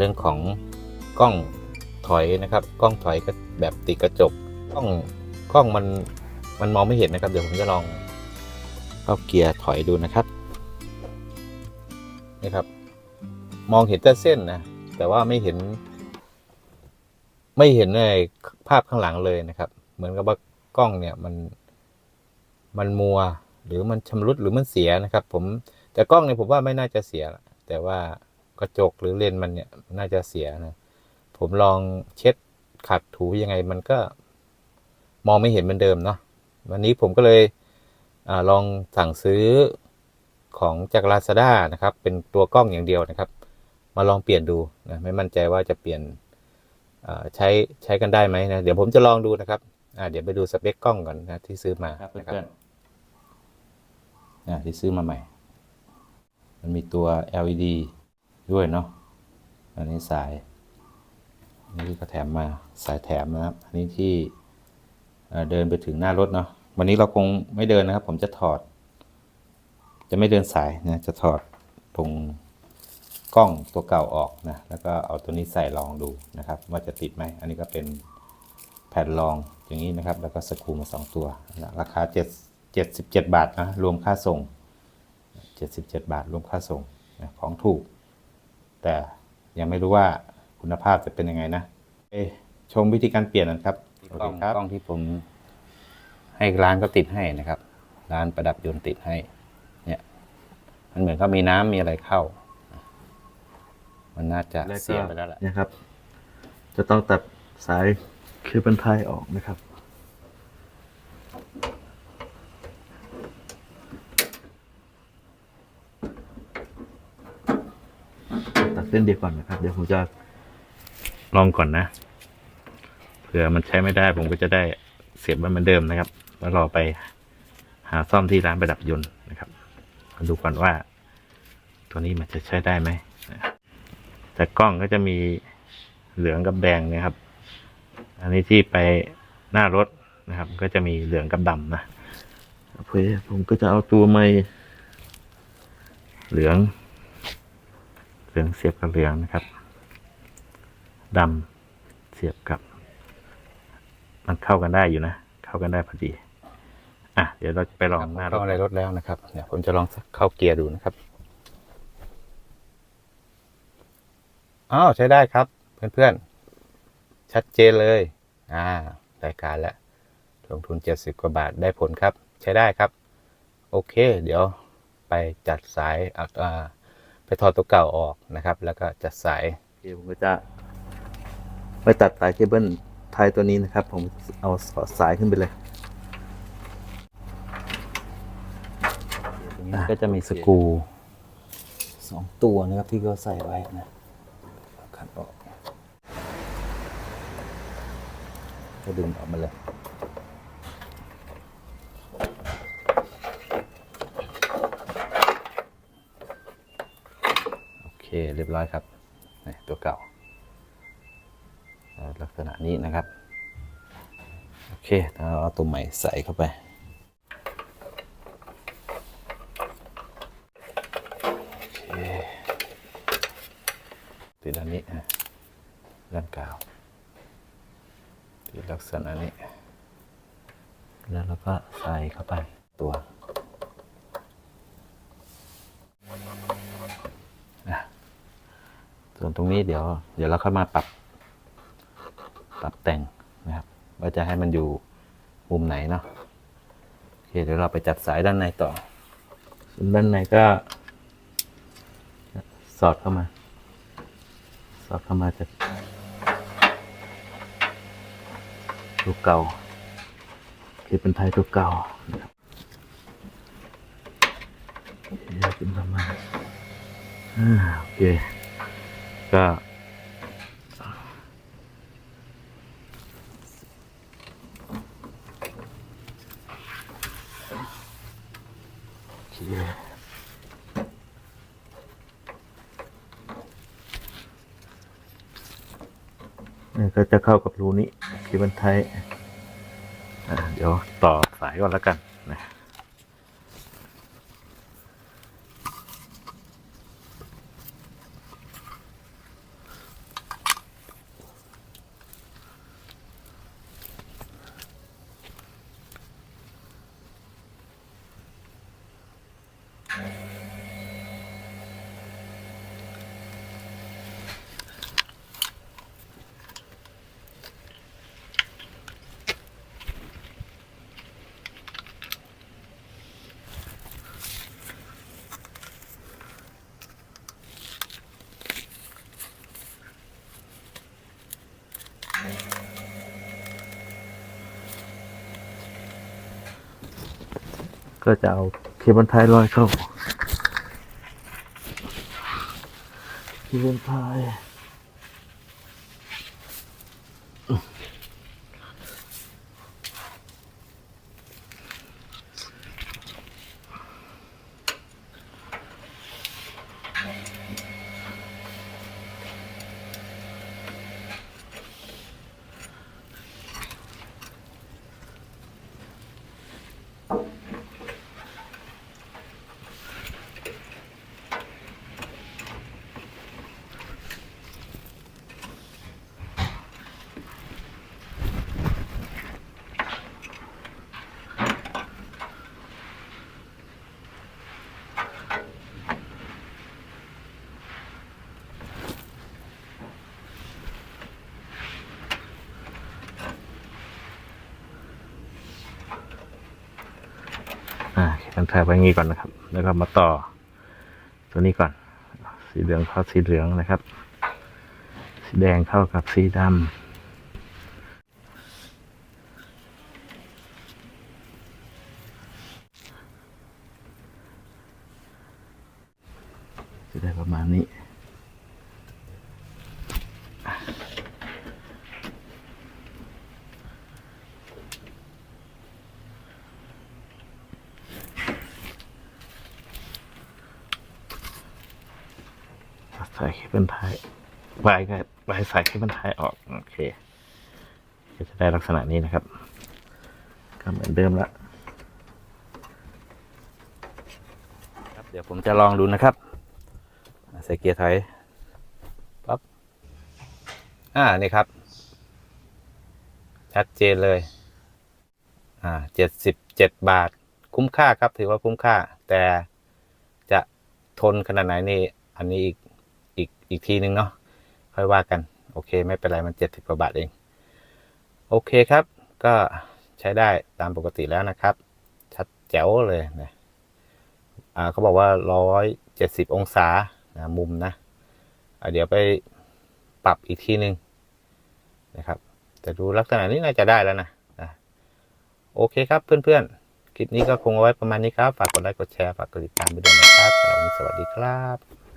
รื่องของกล้องถอยนะครับ กล้องถอยก็แบบติดกระจกกล้องกล้องมันมันมองไม่เห็นนะครับ เดี๋ยวผมจะลองเข้าเกียร์ถอยดูนะครับนี่ครับ มองเห็นแต่เส้นนะแต่ว่าไม่เห็น ไม่เห็นในภาพข้างหลังเลยนะครับ เหมือนกับว่ากล้องเนี่ยมันมันมัวหรือมันชำรุดหรือมันเสียนะครับ ผมแต่กล้องเนี่ยผมว่าไม่น่าจะเสีย แต่ว่า กระจกหรือเลนส์มันเนี่ยน่าจะเสียนะผมลองเช็ดขัดถูยังไงมันก็มองไม่เห็นเหมือนเดิมเนาะวันนี้ผมก็เลยอาลองสั่งซื้อของจาก Lazada นะครับ เป็นตัวกล้องอย่างเดียวนะครับ มาลองเปลี่ยนดูนะไม่มั่นใจว่าจะเปลี่ยนอ่าใช้ใช้กันได้ไหมนะเดี๋ยวผมจะลองดูนะครับอ่าเดี๋ยวไปดูสเปคกล้องก่อนนะที่ซื้อมาเพื่อนๆอ่าที่ซื้อมาใหม่ มันมีตัว LED ด้วยเนาะอันนี้สายนนี้ก็แถมมาสายแถมนะครับ อันนี้ที่เดินไปถึงหน้ารถเนาะวันนี้เราคงไม่เดินนะครับ ผมจะถอด จะไม่เดินสายนะจะถอดตรงกล้องตัวเก่าออกนะแล้วก็เอาตัวนี้ใส่ลองดูนะครับว่าจะติดไหมอันนี้ก็เป็นแผ่นรองอย่างนี้นะครับ แล้วก็สกรูมาสองตัวนะราคา7 77 บาทนะรวมค่าส่ง 77 บาท รวมค่าส่งนะของถูก แต่ยังไม่รู้ว่าคุณภาพจะเป็นยังไงนะเอะชมวิธีการเปลี่ยนนะครับกล้องกล้องที่ผมให้ร้านก็ติดให้นะครับ ร้านประดับยนต์ติดให้ เนี่ย มันเหมือนเขามีน้ำมีอะไรเข้า มันน่าจะแล้วก็เสียไปแล้วแหละนะครับ จะต้องตัดสายเคเบิลไทยออกนะครับ เส้นเดียวก่อนนะครับ เดี๋ยวผมจะลองก่อนนะ เผื่อมันใช้ไม่ได้ผมก็จะได้เสียบมันเหมือนเดิมนะครับ แล้วรอไปหาซ่อมที่ร้านประดับยนต์นะครับมาดูก่อนว่า ตัวนี้มันจะใช้ได้ไหมแต่กล้องก็จะมีเหลืองกับแดงนะครับ อันนี้ที่ไปหน้ารถนะครับ ก็จะมีเหลืองกับดำนะโอเคผมก็จะเอาตัวไม้เหลือง เหลืองเสียบกับเหลืองนะครับดำเสียบกับ มันเข้ากันได้อยู่นะ เข้ากันได้พอดี อะ เดี๋ยวเราจะไปลองหน้ารถในรถแล้วนะครับ เดี๋ยวผมจะลองเข้าเกียร์ดูนะครับ อ้าว ใช้ได้ครับ เพื่อนๆ ชัดเจนเลย อ่ารายการแล้ว ลงทุนเจ็ดสิบกว่าบาทได้ผลครับ ใช้ได้ครับ โอเค เดี๋ยวไปจัดสายอะอ่า ไปถอดตัวเก่าออกนะครับ แล้วก็จัดสายโอเคผมก็จะไปตัดสายเคเบิลไทยตัวนี้นะครับ ผมเอาสายขึ้นไปเลยอะก็จะมีสกรูสองตัวนะครับที่เขาใส่ไว้นะขันออกก็ดึงออกมาเลย โอเคเรียบร้อยครับตัวเก่า ลักษณะนี้นะครับ โอเคเราเอาตัวใหม่ใส่เข้าไปติดอันนี้ฮะด้านกาวติดลักษณะนี้ แล้วเราก็ใส่เข้าไปตัวอะ ส่วนตรงนี้เดี๋ยว เดี๋ยวเราค่อยมาปรับ ปรับแต่งนะครับ ว่าจะให้มันอยู่มุมไหนเนาะโอเคเดี๋ยวเราไปจัดสายด้านในต่อ ส่วนด้านในก็ สอดเข้ามา สอดเข้ามาจากตัวเก่าคือเป็นไทยตัวเก่านะครับโอเคเป็นประมาณอ่าโอเค ก็ ก็จะเข้ากับรูนี้คือเป็นไทยเดี๋ยวต่อสายก่อนแล้วกันนะ โก็จะเอาเคเบิลไทยลอยเข้าเคเบิลไทย อ่ากันถ่ายไว้งี้ก่อนนะครับ แล้วก็มาต่อ ตัวนี้ก่อน สีเหลืองเข้าสีเหลืองนะครับ สีแดงเข้ากับสีดำจะได้ประมาณนี้ ใส่เคเบิลไทยไว้ก็ไว้ใส่เคเบิลไทยออก โอเค ก็จะได้ลักษณะนี้นะครับ ก็เหมือนเดิมละครับเดี๋ยวผมจะลองดูนะครับ ใส่เกียร์ถอยปั๊บอ่า นี่ครับ ชัดเจนเลย อ่าเจ็ดสิบเจ็ดบาท คุ้มค่าครับ ถือว่าคุ้มค่า แต่จะทนขนาดไหนนี่ อันนี้อีก อีกอีกทีนึงเนาะค่อยว่ากัน โอเค ไม่เป็นไรมันเจ็ดสิบกว่าบาทเอง โอเคครับ ก็ใช้ได้ตามปกติแล้วนะครับ ชัดแจ๋วเลยนะอ่าเขาบอกว่าร้อยเจ็ดสิบองศานะมุมนะเดี๋ยวไปปรับอีกทีหนึ่งนะครับ แต่ดูลักษณะนี้น่าจะได้แล้วนะนะโอเคครับเพื่อนๆ คลิปนี้ก็คงเอาไว้ประมาณนี้ครับ ฝากกดไลค์กดแชร์ ฝากกดติดตามไปด้วยนะครับสวัสดีครับ